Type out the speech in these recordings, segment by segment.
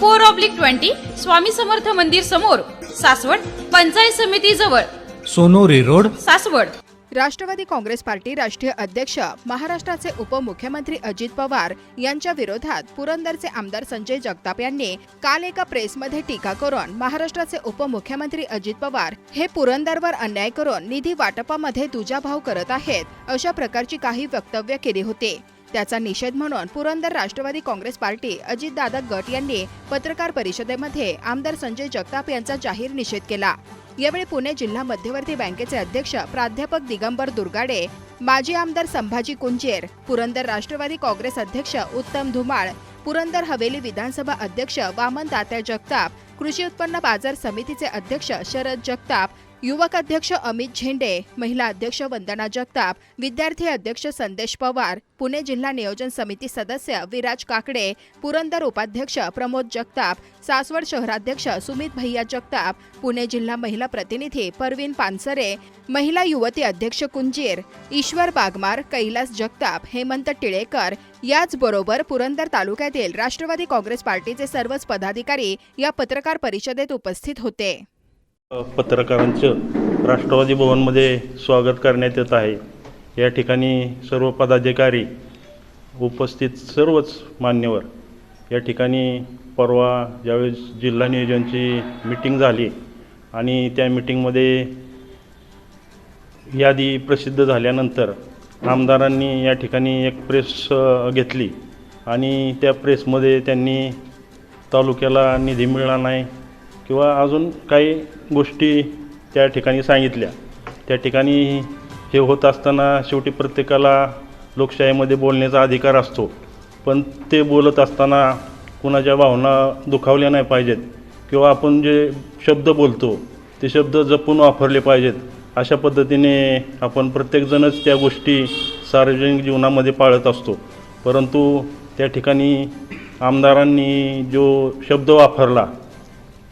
four oblique twenty Swami Samarth मंदिर समोर सासवड पंचायत समिती जवळ. सोनोरी रोड. सासवड. राष्ट्रवादी काँग्रेस पार्टी राष्ट्रीय अध्यक्ष महाराष्ट्राचे उपमुख्यमंत्री अजित पवार यांच्या विरोधात पुरंदरचे आमदार संजय जगताप यांनी काल एका प्रेसमध्ये टीका करून महाराष्ट्राचे उपमुख्यमंत्री अजित पवार हे पुरंदरवर अन्याय करून निधी वाटपामध्ये दुजाभाव करत आहेत अशा प्रकारची काही वक्तव्य केली होती. त्याचा निषेध म्हणून पुरंदर राष्ट्रवादी काँग्रेस पार्टी अजितदादा गट यांनी पत्रकार परिषदेमध्ये आमदार संजय जगताप यांचा जाहीर निषेध केला. यावेळी पुणे जिल्हा मध्यवर्ती बँकेचे अध्यक्ष प्राध्यापक दिगंबर दुर्गाडे माजी आमदार संभाजी कुंजेर पुरंदर राष्ट्रवादी काँग्रेस अध्यक्ष उत्तम धुमाळ पुरंदर हवेली विधानसभा अध्यक्ष वामन तात्या जगताप कृषी उत्पन्न बाजार समितीचे अध्यक्ष शरद जगताप युवक अध्यक्ष अमित झेंडे महिला अध्यक्ष वंदना जगताप विद्यार्थी अध्यक्ष संदेश पवार पुणे जिल्हा नियोजन समिती सदस्य विराज काकडे पुरंदर उपाध्यक्ष प्रमोद जगताप सासवड शहराध्यक्ष सुमित भैया जगताप पुणे जिल्हा महिला प्रतिनिधी परवीन पानसरे महिला युवती अध्यक्ष कुंजीर ईश्वर बागमार कैलास जगताप हेमंत टिळेकर याचबरोबर पुरंदर तालुक्यातील राष्ट्रवादी काँग्रेस पार्टीचे सर्वच पदाधिकारी या पत्रकार परिषदेत उपस्थित होते. पत्रकारांचं राष्ट्रवादी भवनमध्ये स्वागत करण्यात येत आहे. या ठिकाणी सर्व पदाधिकारी उपस्थित सर्वच मान्यवर. या ठिकाणी परवा ज्यावेळेस जिल्हा नियोजनची मिटिंग झाली आणि त्या मिटिंगमध्ये यादी प्रसिद्ध झाल्यानंतर आमदारांनी या ठिकाणी एक प्रेस घेतली आणि त्या प्रेसमध्ये त्यांनी तालुक्याला निधी मिळणार नाही. किंवा अजून काही गोष्टी त्या ठिकाणी सांगितल्या. त्या ठिकाणी हे होत असताना शेवटी प्रत्येकाला लोकशाहीमध्ये बोलण्याचा अधिकार असतो. पण ते बोलत असताना कुणाच्या भावना दुखावल्या नाही पाहिजेत किंवा आपण जे शब्द बोलतो ते शब्द जपून वापरले पाहिजेत. अशा पद्धतीने आपण प्रत्येकजणच त्या गोष्टी सार्वजनिक जीवनामध्ये पाळत असतो. परंतु त्या ठिकाणी आमदारांनी जो शब्द वापरला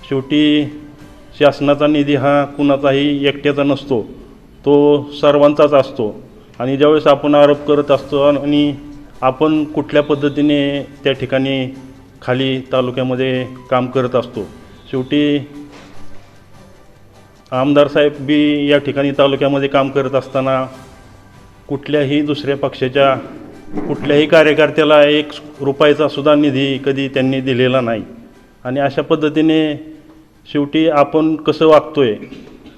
शेवटी शासनाचा निधी हा कुणाचाही एकट्याचा नसतो. तो सर्वांचाच असतो. आणि ज्यावेळेस आपण आरोप करत असतो आणि आपण कुठल्या पद्धतीने त्या ठिकाणी खाली तालुक्यामध्ये काम करत असतो. शेवटी आमदार साहेब बी या ठिकाणी तालुक्यामध्ये काम करत असताना कुठल्याही दुसऱ्या पक्षाच्या कुठल्याही कार्यकर्त्याला एक रुपयाचा सुद्धा निधी कधी त्यांनी दिलेला नाही. आणि अशा पद्धतीने शेवटी आपण कसं वागतोय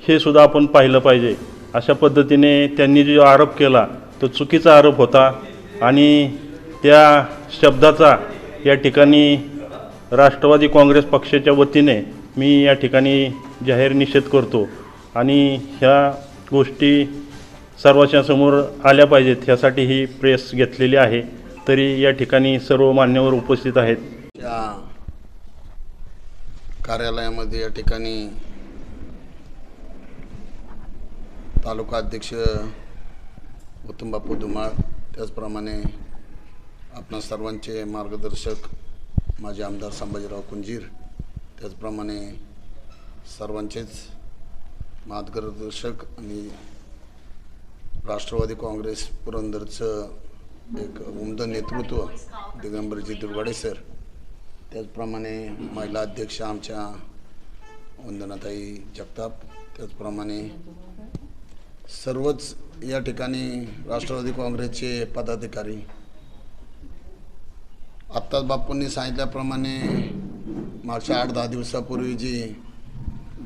हे सुद्धा आपण पाहिलं पाहिजे. अशा पद्धतीने त्यांनी जो आरोप केला तो चुकीचा आरोप होता आणि त्या शब्दाचा या ठिकाणी राष्ट्रवादी काँग्रेस पक्षाच्या वतीने मी या ठिकाणी जाहीर निषेध करतो. आणि ह्या गोष्टी सर्वांच्या समोर आल्या पाहिजेत ह्यासाठी ही प्रेस घेतलेली आहे. तरी या ठिकाणी सर्व मान्यवर उपस्थित आहेत. कार्यालयामध्ये या ठिकाणी तालुका अध्यक्ष उत्तम बापू धुमाळ त्याचप्रमाणे आपणा सर्वांचे मार्गदर्शक माझे आमदार संभाजीराव कुंजीर त्याचप्रमाणे सर्वांचेच मार्गदर्शक आणि राष्ट्रवादी काँग्रेस पुरंदरचं एक उमदं नेतृत्व दिगंबरजी दुर्गाडे सर त्याचप्रमाणे महिला अध्यक्ष आमच्या वंदनाताई जगताप त्याचप्रमाणे सर्वच या ठिकाणी राष्ट्रवादी काँग्रेसचे पदाधिकारी. आत्ताच बापूंनी सांगितल्याप्रमाणे मागच्या आठ दहा दिवसापूर्वी जी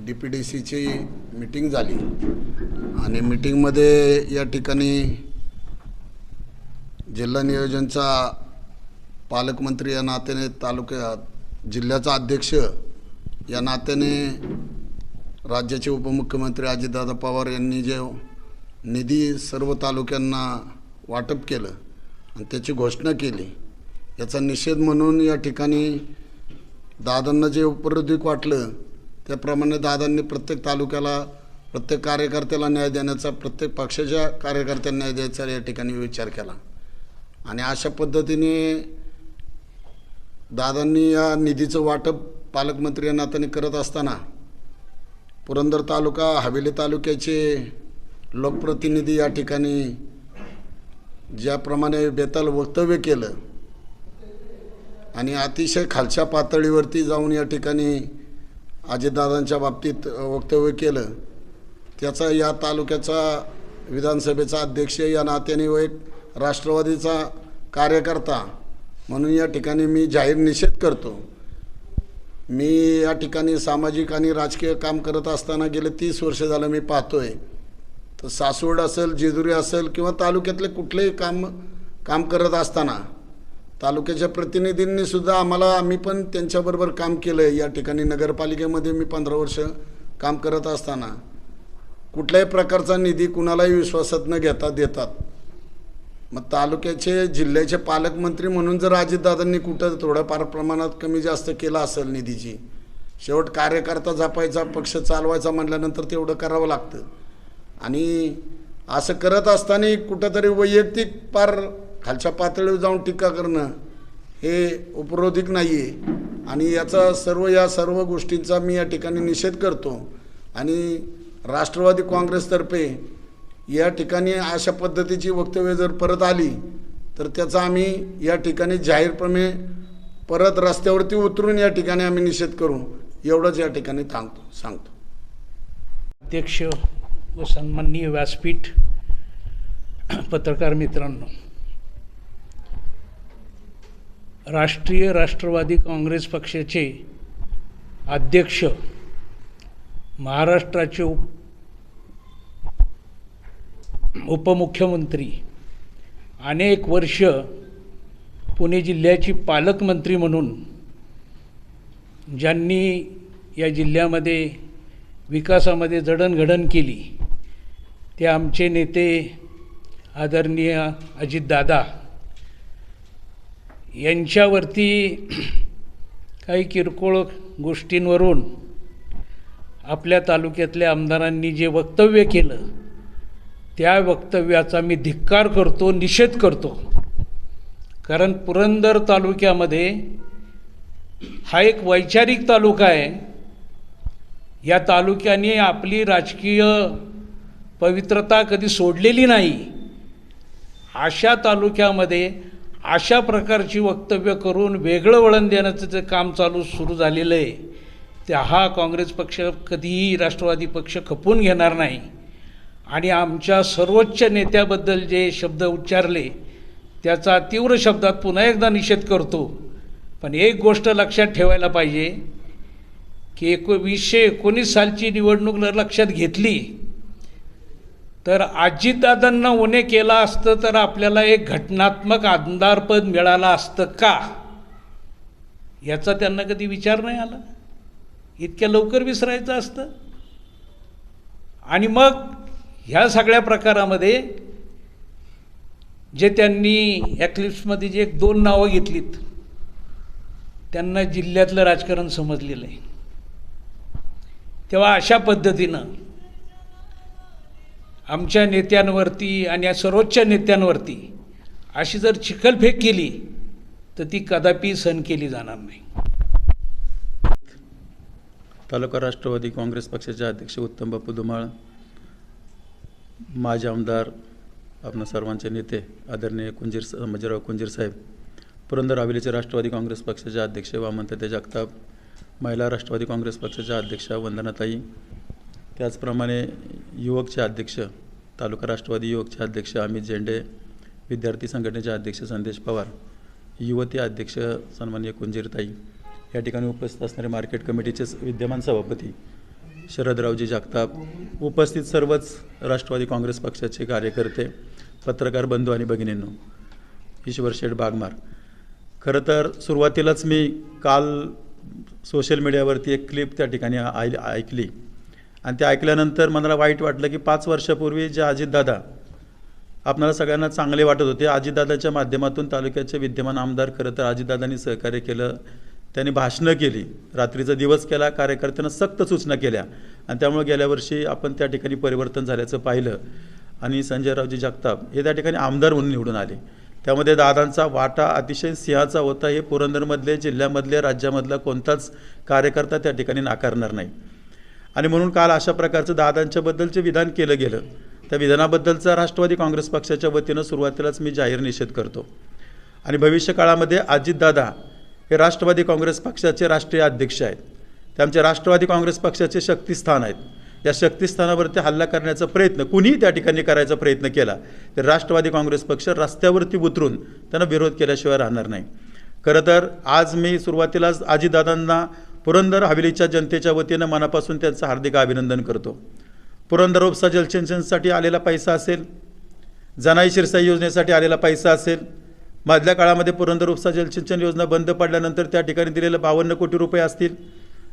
डी पी डी सीची मिटिंग झाली आणि मिटिंगमध्ये या ठिकाणी जिल्हा नियोजनचा पालकमंत्री या नात्याने तालुक्यात जिल्ह्याचा अध्यक्ष या नात्याने राज्याचे उपमुख्यमंत्री अजितदादा पवार यांनी जे निधी सर्व तालुक्यांना वाटप केलं आणि त्याची घोषणा केली याचा निषेध म्हणून या ठिकाणी दादांना जे उपरोधिक वाटलं त्याप्रमाणे दादांनी प्रत्येक तालुक्याला प्रत्येक कार्यकर्त्याला न्याय देण्याचा प्रत्येक पक्षाच्या कार्यकर्त्यांना न्याय द्यायचा या ठिकाणी विचार केला. आणि अशा पद्धतीने दादांनी या निधीचं वाटप पालकमंत्री या नात्याने करत असताना पुरंदर तालुका हवेली तालुक्याचे लोकप्रतिनिधी या ठिकाणी ज्याप्रमाणे बेताल वक्तव्य केलं आणि अतिशय खालच्या पातळीवरती जाऊन या ठिकाणी अजितदादांच्या बाबतीत वक्तव्य केलं त्याचा या तालुक्याचा विधानसभेचा अध्यक्ष या नात्याने व एक राष्ट्रवादीचा कार्यकर्ता म्हणून या ठिकाणी मी जाहीर निषेध करतो. मी या ठिकाणी सामाजिक आणि राजकीय काम करत असताना गेले तीस वर्ष झालं मी पाहतोय. तर सासवड असेल जेजुरी असेल किंवा तालुक्यातले कुठलेही काम काम करत असताना तालुक्याच्या प्रतिनिधींनी सुद्धा आम्हाला आम्ही पण त्यांच्याबरोबर काम केलं आहे या ठिकाणी नगरपालिकेमध्ये मी पंधरा वर्ष काम करत असताना कुठल्याही प्रकारचा निधी कुणालाही विश्वासात न घेता देतात. मग तालुक्याचे जिल्ह्याचे पालकमंत्री म्हणून जर अजितदादांनी कुठं थोडंफार प्रमाणात कमी जास्त केलं असेल निधीची शेवट कार्यकर्ता जपायचा पक्ष चालवायचा म्हटल्यानंतर तेवढं करावं लागतं. आणि असं करत असताना कुठंतरी वैयक्तिक पार खालच्या पातळीवर जाऊन टीका करणं हे उपरोधिक नाही आहे आणि याचा सर्व या सर्व गोष्टींचा मी या ठिकाणी निषेध करतो. आणि राष्ट्रवादी काँग्रेसतर्फे या ठिकाणी अशा पद्धतीची वक्तव्य जर परत आली तर त्याचा आम्ही या ठिकाणी जाहीरपणे परत रस्त्यावरती उतरून या ठिकाणी आम्ही निषेध करू. एवढंच या ठिकाणी थांबतो सांगतो. अध्यक्ष व सन्माननीय व्यासपीठ पत्रकार मित्रांनो राष्ट्रीय राष्ट्रवादी काँग्रेस पक्षाचे अध्यक्ष महाराष्ट्राचे उप उपमुख्यमंत्री. अनेक वर्ष पुणे जिल्ह्याची पालकमंत्री म्हणून ज्यांनी या जिल्ह्यामध्ये विकासामध्ये जडणघडण केली ते आमचे नेते आदरणीय अजितदादा यांच्यावरती काही किरकोळ गोष्टींवरून आपल्या तालुक्यातल्या आमदारांनी जे वक्तव्य केलं त्या वक्तव्याचा मी धिक्कार करतो निषेध करतो. कारण पुरंदर तालुक्यामध्ये हा एक वैचारिक तालुका आहे. या तालुक्याने आपली राजकीय पवित्रता कधी सोडलेली नाही. अशा तालुक्यामध्ये अशा प्रकारची वक्तव्य करून वेगळं वळण देण्याचं जे काम चालू सुरू झालेलं आहे त्या हा काँग्रेस पक्ष कधीही राष्ट्रवादी पक्ष खपून घेणार नाही. आणि आमच्या सर्वोच्च नेत्याबद्दल जे शब्द उच्चारले त्याचा तीव्र शब्दात पुन्हा एकदा निषेध करतो. पण एक गोष्ट लक्षात ठेवायला पाहिजे की एकोणीसशे एकोणीस सालची निवडणूक जर लक्षात घेतली तर अजितदादांना उणे केला असतं तर आपल्याला एक घटनात्मक आमदारपद मिळालं असतं का? याचा त्यांना कधी विचार नाही आला. इतक्या लवकर विसरायचं असतं. आणि मग ह्या सगळ्या प्रकारामध्ये जे त्यांनी ॲक्लिप्समध्ये जे एक दोन नावं घेतलीत त्यांना जिल्ह्यातलं राजकारण समजलेलं आहे. तेव्हा अशा पद्धतीनं आमच्या नेत्यांवरती आणि या सर्वोच्च नेत्यांवरती अशी जर चिखलफेक केली तर ती कदापि सहन केली जाणार नाही. तालुका राष्ट्रवादी काँग्रेस पक्षाचे अध्यक्ष उत्तम बापू धुमाळ माजी आमदार आपणा सर्वांचे नेते आदरणीय कुंजीर संभाजीराव कुंजीर साहेब पुरंदर हवेलीचे राष्ट्रवादी काँग्रेस पक्षाचे अध्यक्ष वामनते जगताप महिला राष्ट्रवादी काँग्रेस पक्षाच्या अध्यक्षा वंदनाताई त्याचप्रमाणे युवकचे अध्यक्ष तालुका राष्ट्रवादी युवकचे अध्यक्ष अमित झेंडे विद्यार्थी संघटनेचे अध्यक्ष संदेश पवार युवती अध्यक्ष सन्माननीय कुंजीरताई या ठिकाणी उपस्थित असणारे मार्केट कमिटीचे विद्यमान सभापती शरदरावजी जगताप उपस्थित सर्वच राष्ट्रवादी काँग्रेस पक्षाचे कार्यकर्ते पत्रकार बंधू आणि भगिनींनो ईश्वर शेठ बागमार. खरं तर सुरुवातीलाच मी काल सोशल मीडियावरती एक क्लिप त्या ठिकाणी आय ऐकली. आणि ते ऐकल्यानंतर मला वाईट वाटलं की पाच वर्षापूर्वी जे अजितदादा आपणाला सगळ्यांना चांगले वाटत होते अजितदादाच्या माध्यमातून तालुक्याचे विद्यमान आमदार खरं तर अजितदादांनी सहकार्य केलं. त्यांनी भाषणं केली. रात्रीचा दिवस केला कार्यकर्त्यांना सक्त सूचना केल्या. आणि त्यामुळे गेल्या वर्षी आपण त्या ठिकाणी परिवर्तन झाल्याचं पाहिलं. आणि संजयरावजी जगताप हे त्या ठिकाणी आमदार म्हणून निवडून आले. त्यामध्ये दादांचा वाटा अतिशय सिंहाचा होता. हे पुरंदरमधले जिल्ह्यामधले राज्यामधला कोणताच कार्यकर्ता त्या ठिकाणी नाकारणार नाही. आणि म्हणून काल अशा प्रकारचं दादांच्याबद्दलचे विधान केलं गेलं. त्या विधानाबद्दलचा राष्ट्रवादी काँग्रेस पक्षाच्या वतीनं सुरुवातीलाच मी जाहीर निषेध करतो. आणि भविष्य काळामध्ये अजितदादा हे राष्ट्रवादी काँग्रेस पक्षाचे राष्ट्रीय अध्यक्ष आहेत. ते आमचे राष्ट्रवादी काँग्रेस पक्षाचे शक्तिस्थान आहेत. या शक्तिस्थानावरती हल्ला करण्याचा प्रयत्न कुणीही त्या ठिकाणी करायचा प्रयत्न केला तर राष्ट्रवादी काँग्रेस पक्ष रस्त्यावरती उतरून त्यांना विरोध केल्याशिवाय राहणार नाही. खरं तर आज मी सुरुवातीलाच आजीदादांना पुरंदर हवेलीच्या जनतेच्या वतीनं मनापासून त्यांचं हार्दिक अभिनंदन करतो. पुरंदर उपसा जलसिंचनसाठी आलेला पैसा असेल जनाई शिरसाई योजनेसाठी आलेला पैसा असेल मधल्या काळामध्ये पुरंदर उपसा जलसिंचन योजना बंद पडल्यानंतर त्या ठिकाणी दिलेलं बावन्न कोटी रुपये असतील.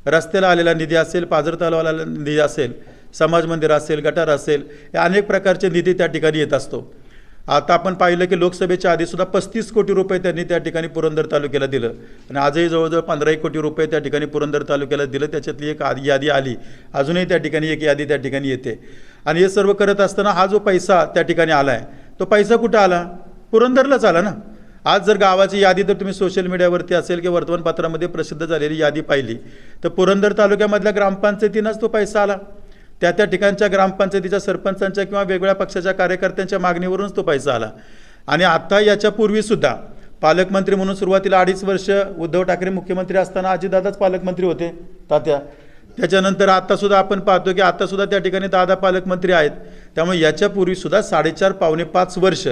रस्त्याला आलेला निधी असेल पाझर तलावाला निधी असेल समाज मंदिर असेल गटार असेल या अनेक प्रकारचे निधी त्या ठिकाणी येत असतो. आता आपण पाहिलं की लोकसभेच्या आधीसुद्धा पस्तीस कोटी रुपये त्यांनी त्या ठिकाणी पुरंदर तालुक्याला दिलं. आणि आजही जवळजवळ पंधराही कोटी रुपये त्या ठिकाणी पुरंदर तालुक्याला दिलं. त्याच्यातली एक आदी यादी आली. अजूनही त्या ठिकाणी एक यादी त्या ठिकाणी येते. आणि हे सर्व करत असताना हा जो पैसा त्या ठिकाणी आला आहे तो पैसा कुठं आला? पुरंदरलाच आला ना? आज जर गावाची यादी तर तुम्ही सोशल मीडियावरती असेल किंवा वर्तमानपत्रामध्ये प्रसिद्ध झालेली यादी पाहिली तर पुरंदर तालुक्यामधल्या ग्रामपंचायतीनंच तो पैसा आला. त्या त्या ठिकाणच्या ग्रामपंचायतीच्या सरपंचांच्या किंवा वेगवेगळ्या पक्षाच्या कार्यकर्त्यांच्या मागणीवरूनच तो पैसा आला. आणि आत्ता याच्यापूर्वीसुद्धा पालकमंत्री म्हणून सुरुवातीला अडीच वर्ष उद्धव ठाकरे मुख्यमंत्री असताना अजितदादाच पालकमंत्री होते तात्या. त्याच्यानंतर आत्तासुद्धा आपण पाहतो की आत्तासुद्धा त्या ठिकाणी दादा पालकमंत्री आहेत. त्यामुळे याच्यापूर्वीसुद्धा साडेचार पावणे पाच वर्ष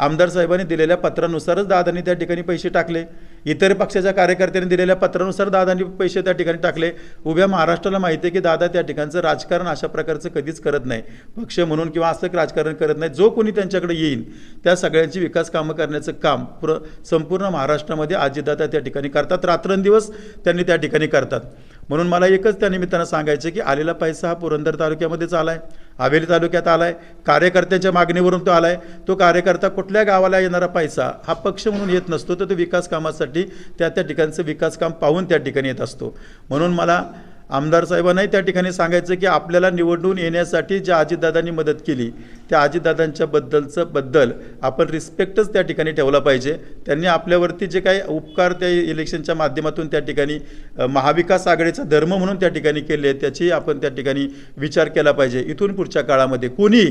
आमदार साहेबांनी दिलेल्या पत्रानुसारच दादांनी त्या ठिकाणी पैसे टाकले. इतर पक्षाच्या कार्यकर्त्यांनी दिलेल्या पत्रानुसार दादांनी पैसे त्या ठिकाणी टाकले. उभ्या महाराष्ट्राला माहिती आहे की दादा त्या ठिकाणचं राजकारण अशा प्रकारचं कधीच करत नाही. पक्ष म्हणून किंवा असं राजकारण करत नाही. जो कोणी त्यांच्याकडे येईल त्या सगळ्यांची विकास कामं करण्याचं काम पुर संपूर्ण महाराष्ट्रामध्ये आजीदादा त्या ठिकाणी करतात. रात्रंदिवस त्यांनी त्या ठिकाणी करतात. म्हणून मला एकच त्या निमित्तानं सांगायचं की आलेला पैसा हा पुरंदर तालुक्यामध्येच आला आहे हवेली तालुक्यात आला आहे कार्यकर्त्याच्या मागणीवरून तो आला आहे तो कार्यकर्ता कुठल्या गावाला येणारा पैसा हा पक्ष म्हणून येत नसतो. तर तो विकास कामासाठी त्या त्या ठिकाणचं विकास काम पाहून त्या ठिकाणी येत असतो. म्हणून मला आमदार साहेबांनाही त्या ठिकाणी सांगायचं की आपल्याला निवडून येण्यासाठी ज्या अजितदादांनी मदत केली त्या अजितदादांच्या बद्दलचं बद्दल आपण रिस्पेक्टच त्या ठिकाणी ठेवला पाहिजे. त्यांनी आपल्यावरती जे काही उपकार त्या इलेक्शनच्या माध्यमातून त्या ठिकाणी महाविकास आघाडीचा धर्म म्हणून त्या ठिकाणी केले त्याची आपण त्या ठिकाणी विचार केला पाहिजे. इथून पुढच्या काळामध्ये कोणी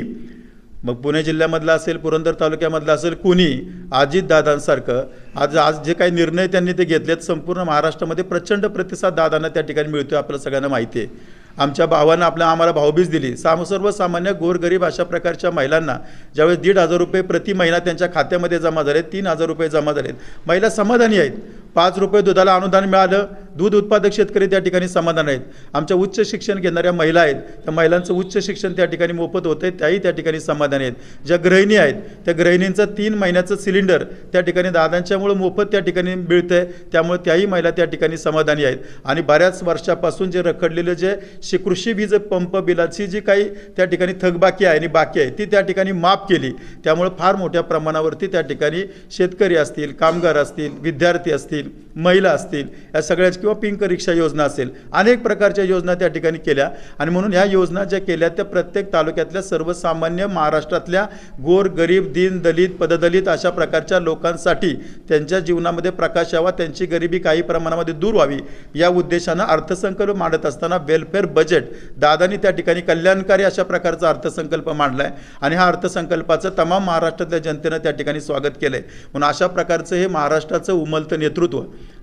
मग पुणे जिल्ह्यामधला असेल पुरंदर तालुक्यामधला असेल कुणी? अजितदादांसारखं आज आज जे काही निर्णय त्यांनी ते घेतलेत संपूर्ण महाराष्ट्रामध्ये प्रचंड प्रतिसाद दादांना त्या ठिकाणी मिळतोय आपल्याला सगळ्यांना माहिती आहे आमच्या भावानं आपल्या आम्हाला भाऊबीज दिली. साम सर्वसामान्य गोरगरीब अशा प्रकारच्या महिलांना ज्यावेळेस दीड हजार रुपये प्रति महिना त्यांच्या खात्यामध्ये जमा झाले तीन हजार रुपये जमा झालेत. महिला समाधानी आहेत. पाच रुपये दुधाला अनुदान मिळालं. दूध उत्पादक शेतकरी त्या ठिकाणी समाधान आहेत. आमच्या उच्च शिक्षण घेणाऱ्या महिला आहेत. त्या महिलांचं उच्च शिक्षण त्या ठिकाणी मोफत होतं आहे त्याही त्या ठिकाणी समाधानी आहेत. ज्या गृहिणी आहेत त्या गृहिणींचं तीन महिन्याचं सिलेंडर त्या ठिकाणी दादांच्यामुळं मोफत त्या ठिकाणी मिळतं आहे त्यामुळे त्याही महिला त्या ठिकाणी समाधानी आहेत. आणि बऱ्याच वर्षापासून जे रखडलेलं जे शे कृषी वीज पंप बिलाची जी काही त्या ठिकाणी थकबाकी आहे आणि बाकी आहे ती त्या ठिकाणी माफ केली. त्यामुळे फार मोठ्या प्रमाणावरती त्या ठिकाणी शेतकरी असतील कामगार असतील विद्यार्थी असतील महिला असतील या सगळ्याच किंवा पिंक रिक्षा योजना असेल अनेक प्रकारच्या योजना त्या ठिकाणी केल्या. आणि म्हणून ह्या योजना ज्या केल्या त्या प्रत्येक तालुक्यातल्या सर्वसामान्य महाराष्ट्रातल्या गोर गरीब दीन दलित पददलित अशा प्रकारच्या लोकांसाठी त्यांच्या जीवनामध्ये प्रकाश यावा त्यांची गरिबी काही प्रमाणामध्ये दूर व्हावी या उद्देशानं अर्थसंकल्प मांडत असताना वेलफेअर बजेट दादानी त्या ठिकाणी कल्याणकारी अशा प्रकारचा अर्थसंकल्प मांडला आहे आणि हा अर्थसंकल्पाचं तमाम महाराष्ट्रातल्या जनतेनं त्या ठिकाणी स्वागत केलं आहे म्हणून अशा प्रकारचं हे महाराष्ट्राचं उमलतं नेतृत्व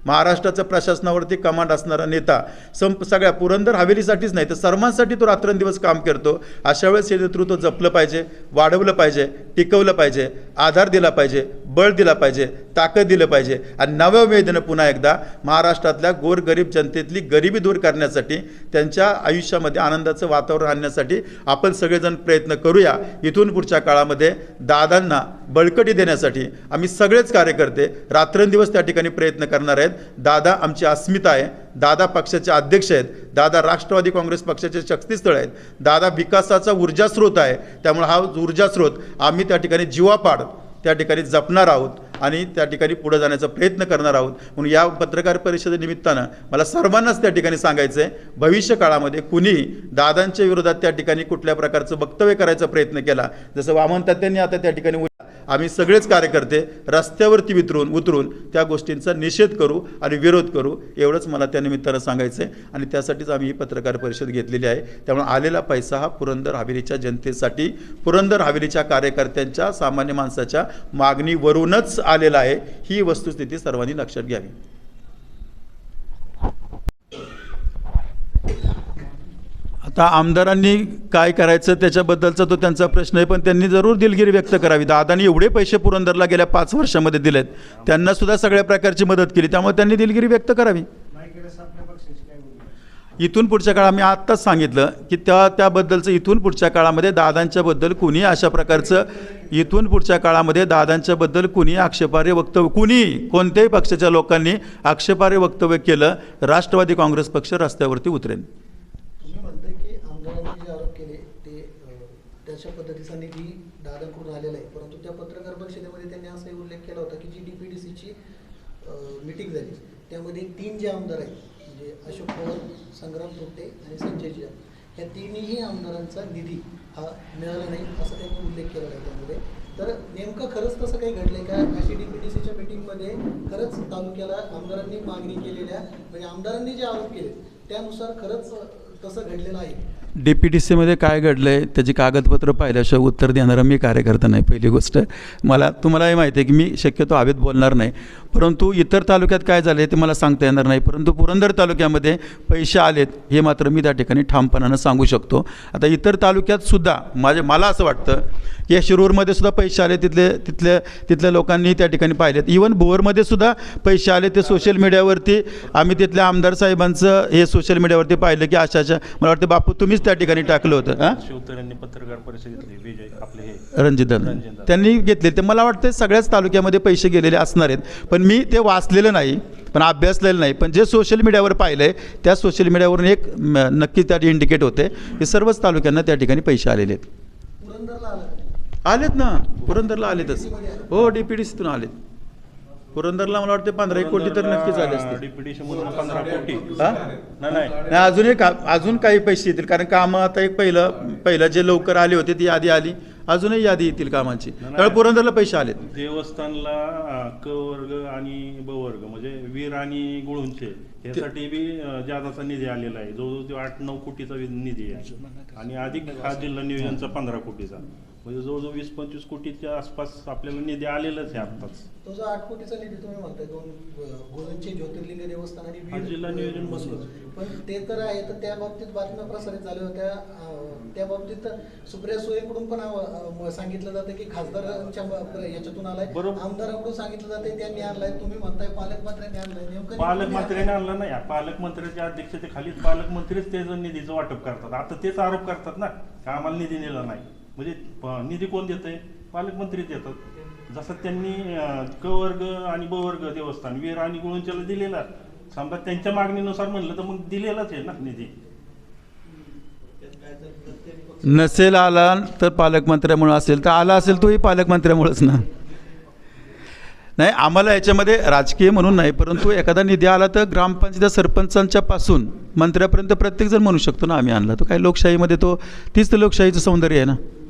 महाराष्ट्राचं प्रशासनावरती कमांड असणारा नेता संप सगळ्या पुरंदर हवेलीसाठीच नाही तर सर्वांसाठी तो रात्रंदिवस काम करतो. अशा वेळेस हे नेतृत्व जपलं पाहिजे वाढवलं पाहिजे टिकवलं पाहिजे आधार दिला पाहिजे. बळ दिला पाहिजे ताकद दिलं पाहिजे. आणि नव्या उमेदीनं पुन्हा एकदा महाराष्ट्रातल्या गोरगरीब जनतेतली गरिबी दूर करण्यासाठी त्यांच्या आयुष्यामध्ये आनंदाचं वातावरण आणण्यासाठी आपण सगळेजण प्रयत्न करूया. इथून पुढच्या काळामध्ये दादांना बळकटी देण्यासाठी आम्ही सगळेच कार्यकर्ते रात्रंदिवस त्या ठिकाणी प्रयत्न करणार आहेत. दादा आमची अस्मिता आहे. दादा पक्षाचे अध्यक्ष आहेत. दादा राष्ट्रवादी काँग्रेस पक्षाचे शक्तीस्थळ आहेत. दादा विकासाचा ऊर्जास्रोत आहे. त्यामुळे हा ऊर्जास्रोत आम्ही त्या ठिकाणी जीवापाड त्या ठिकाणी जपणार आहोत. आणि त्या ठिकाणी पुढे जाण्याचा प्रयत्न करणार आहोत. म्हणून या पत्रकार परिषदेनिमित्तानं मला सर्वांनाच त्या ठिकाणी सांगायचं आहे भविष्य काळामध्ये कुणी दादांच्या विरोधात त्या ठिकाणी कुठल्या प्रकारचं वक्तव्य करायचा प्रयत्न केला जसं वामन तात्यांनी आता त्या ठिकाणी आम्ही सगळेच कार्यकर्ते रस्त्यावरती वितरून उतरून त्या गोष्टींचा निषेध करू आणि विरोध करू एवढंच मला त्या निमित्तानं सांगायचं आहे आणि त्यासाठीच आम्ही ही पत्रकार परिषद घेतलेली आहे. त्यामुळे आलेला पैसा हा पुरंदर हवेलीच्या जनतेसाठी पुरंदर हवेलीच्या कार्यकर्त्यांच्या सामान्य माणसाच्या मागणीवरूनच आलेला आहे ही वस्तुस्थिती सर्वांनी लक्षात घ्यावी. आता आमदारांनी काय करायचं त्याच्याबद्दलचा तो त्यांचा प्रश्न आहे पण त्यांनी जरूर दिलगिरी व्यक्त करावी. दादानी एवढे पैसे पुरंदरला गेल्या पाच वर्षामध्ये दिलेत त्यांना सुद्धा सगळ्या प्रकारची मदत केली त्यामुळे त्यांनी दिलगिरी व्यक्त करावी. इथून पुढच्या काळात मी आत्ताच सांगितलं की त्या त्याबद्दलचं इथून पुढच्या काळामध्ये दादांच्याबद्दल कुणी अशा प्रकारचं इथून पुढच्या काळामध्ये दादांच्याबद्दल कुणी आक्षेपार्ह वक्तव्य कुणी कोणत्याही पक्षाच्या लोकांनी आक्षेपार्ह वक्तव्य केलं राष्ट्रवादी काँग्रेस पक्ष रस्त्यावरती उतरेल पद्धतीचा निधी दादांकडून आलेला आहे. परंतु त्या पत्रकार परिषदेमध्ये त्यांनी असाही उल्लेख केला होता की जी डी पी डी सीची मिटिंग झाली त्यामध्ये तीन जे आमदार आहेत म्हणजे अशोक पवार संग्राम थोपटे आणि संजय जिया या तिन्ही आमदारांचा निधी हा मिळाला नाही असा त्यांनी उल्लेख केला आहे त्यामध्ये तर नेमकं खरंच तसं काही घडलंय का? अशी डी पी डी सीच्या मिटिंगमध्ये खरंच तालुक्याला आमदारांनी मागणी केलेल्या म्हणजे आमदारांनी जे आरोप केले त्यानुसार खरंच तसं घडलेलं आहे. डी पी टी सीमध्ये काय घडलं आहे त्याची कागदपत्र पाहिल्याशिवाय उत्तर देणारा मी कार्यकर्ता नाही पहिली गोष्ट. मला तुम्हालाही माहिती आहे की मी शक्यतो हवेत बोलणार नाही. परंतु इतर तालुक्यात काय झालं आहे ते मला सांगता येणार नाही. परंतु पुरंदर तालुक्यामध्ये पैसे आलेत हे मात्र मी त्या ठिकाणी ठामपणानं सांगू शकतो. आता इतर तालुक्यात सुद्धा माझे मला असं वाटतं या शिरूरमध्ये सुद्धा पैसे आले तिथले तिथल्या तिथल्या लोकांनी त्या ठिकाणी पाहिलेत. इवन भोरमध्ये सुद्धा पैसे आले ते सोशल मीडियावरती आम्ही तिथल्या आमदार साहेबांचं हे सोशल मीडियावरती पाहिलं की अशा अशा. मला वाटतं बापू तुम्हीच त्या ठिकाणी टाकलं होतं हां? शिवतर यांनी पत्रकार परिषद घेतली विजय आपले हे. रणजित. त्यांनी घेतले. ते मला वाटतं सगळ्याच तालुक्यामध्ये पैसे गेलेले असणार आहेत. पण मी ते वाचलेलं नाही पण अभ्यासलेलं नाही. पण जे सोशल मीडियावर पाहिलं आहे त्या सोशल मीडियावरून एक नक्की त्या इंडिकेट होते की सर्वच तालुक्यांना त्या ठिकाणी पैसे आलेले आहेत. पुरंदरला आलं का? आलेत ना पुरंदरला आलेतच. हो डी पी डी सीतून आलेत. पुरंदरला मला वाटते पंधरा एक कोटी तर नक्कीच आले नाही अजून एक अजून काही पैसे येतील कारण कामं आता एक पहिलं पहिलं जे लवकर आले होते ती यादी आली. अजूनही यादी येतील कामांची. त्यामुळे पुरंदरला पैसे आलेत. देवस्थानला क वर्ग आणि ब वर्ग म्हणजे वीर आणि गुळूंचे यासाठी बी जादाचा निधी आलेला आहे. जवळजवळ आठ नऊ कोटीचा निधी आहे. आणि अधिक हा जिल्हा नियोजनचा पंधरा कोटीचा. म्हणजे जवळजवळ वीस पंचवीस कोटीच्या आसपास आपल्याला निधी आलेलाच आहे आत्ताच. तो जो आठ कोटीचा निधी तुम्ही म्हणताय दोन गोलंचे ज्योतिर्लिंग देवस्थान आणि जिल्हा नियोजन. मधूनच. पण ते तर आहे तर त्या बाबतीत बातम्या प्रसारित झाल्या होत्या. त्या बाबतीत सुप्रिया सुळेकडून पण सांगितलं जातं की खासदारांच्या याच्यातून आलाय. बरोबर. आमदारांकडून सांगितलं जाते त्यांनी आणलाय. तुम्ही म्हणताय पालकमंत्र्यांनी आणलाय. नेमकं पालकमंत्र्याने आणलं नाही. पालकमंत्र्याच्या अध्यक्षतेखालीच पालकमंत्रीच त्याचं निधीचं वाटप करतात. आता तेच आरोप करतात ना आम्हाला निधी दिला नाही. म्हणजे निधी कोण देत आहे पालकमंत्री देतात. जसं त्यांनी क वर्ग आणि ब वर्ग देवस्थान वीर आणि गुळूंच्याला दिलेला. समजा त्यांच्या मागणीनुसार म्हणलं तर मग दिलेलाच आहे ना निधी. नसेल आला तर पालकमंत्र्यामुळे असेल. तर आला असेल तोही पालकमंत्र्यामुळेच ना. नाही आम्हाला याच्यामध्ये राजकीय म्हणून नाही परंतु एखादा निधी आला तर ग्रामपंचायत सरपंचांच्या पासून मंत्र्यापर्यंत प्रत्येकजण म्हणू शकतो ना आम्ही आणला तो काय लोकशाहीमध्ये तो तीच तर लोकशाहीचं सौंदर्य आहे ना.